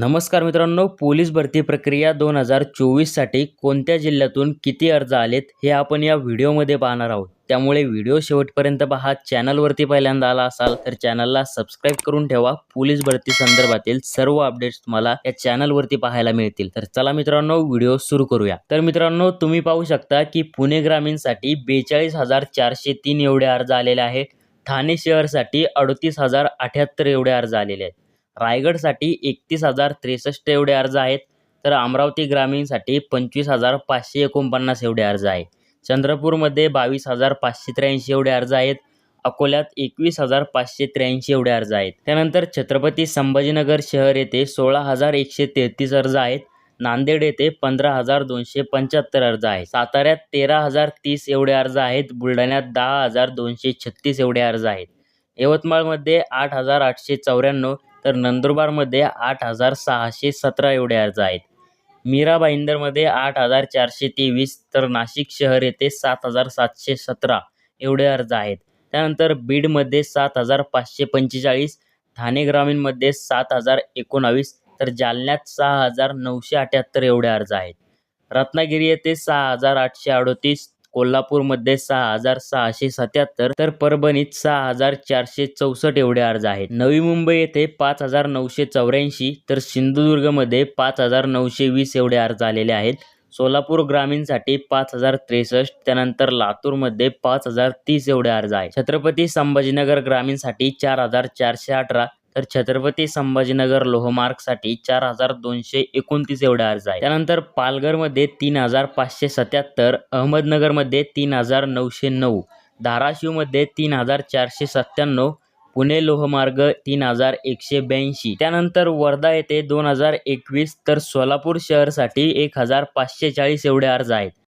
नमस्कार मित्रांनो पोलीस भरती प्रक्रिया दोन हजार चोवीससाठी कोणत्या जिल्ह्यातून किती अर्ज आलेत हे आपण या व्हिडिओमध्ये पाहणार आहोत. त्यामुळे व्हिडिओ शेवटपर्यंत पहा. चॅनलवरती पहिल्यांदा आला असाल तर चॅनलला सबस्क्राईब करून ठेवा. पोलीस भरती संदर्भातील सर्व अपडेट्स तुम्हाला या चॅनलवरती पाहायला मिळतील. तर चला मित्रांनो व्हिडिओ सुरू करूया. तर मित्रांनो तुम्ही पाहू शकता की पुणे ग्रामीणसाठी बेचाळीस हजार चारशे तीन एवढे अर्ज आलेले आहेत. ठाणे शहरसाठी अडतीस हजार अठ्याहत्तर एवढे अर्ज आलेले आहेत. रायगडसाठी एकतीस हजार त्रेसष्ट एवढे अर्ज आहेत. तर अमरावती ग्रामीणसाठी पंचवीस हजार पाचशे एकोणपन्नास एवढे अर्ज आहे चंद्रपूरमध्ये बावीस हजार पाचशे त्र्याऐंशी एवढे अर्ज आहेत. अकोल्यात एकवीस हजार पाचशे त्र्याऐंशी एवढे अर्ज आहेत. त्यानंतर छत्रपती संभाजीनगर शहर येथे सोळा हजार एकशे तेहतीस अर्ज आहेत. नांदेड येथे पंधरा हजार दोनशे पंच्याहत्तर अर्ज आहेत. साताऱ्यात तेरा हजार तीस एवढे अर्ज आहेत. बुलढाण्यात दहा हजार दोनशे छत्तीस एवढे अर्ज आहेत. यवतमाळमध्ये आठ हजार आठशे चौऱ्याण्णव तर नंदुरबारमध्ये आठ हजार सहाशे सतरा एवढे अर्ज आहेत. मीरा भाईंदरमध्ये आठ हजार चारशे तेवीस तर नाशिक शहर येथे सात हजार सातशे सतरा एवढे अर्ज आहेत. त्यानंतर बीडमध्ये सात हजार पाचशे पंचेचाळीस ठाणे ग्रामीणमध्ये सात हजार एकोणावीस तर जालन्यात सहा हजार नऊशे अठ्याहत्तर एवढे अर्ज आहेत. रत्नागिरी येथे सहा हजार आठशे अडोतीस कोल्हापूरमध्ये सहा हजार सहाशे सत्याहत्तर तर परभणीत सहा हजार चारशे चौसष्ट एवढे अर्ज आहेत. नवी मुंबई येथे पाच हजार नऊशे चौऱ्याऐंशी तर सिंधुदुर्गमध्ये पाच हजार नऊशे वीस एवढे अर्ज आलेले आहेत. सोलापूर ग्रामीणसाठी पाच हजार त्रेसष्ट त्यानंतर लातूरमध्ये पाच हजार तीस एवढे अर्ज आहे छत्रपती संभाजीनगर ग्रामीणसाठी चार हजार चारशे अठरा तर छत्रपती संभाजीनगर लोहमार्गसाठी चार हजार दोनशे एकोणतीस एवढे अर्ज आहे त्यानंतर पालघरमध्ये तीन हजार पाचशे सत्याहत्तर अहमदनगरमध्ये तीन हजार नऊशे नऊ धाराशिवमध्ये तीन हजार चारशे सत्त्याण्णव पुणे लोहमार्ग तीन हजार एकशे ब्याऐंशी. त्यानंतर वर्धा येथे दोन हजार एकवीस तर सोलापूर शहरसाठी एक हजार पाचशे चाळीस एवढे अर्ज आहेत.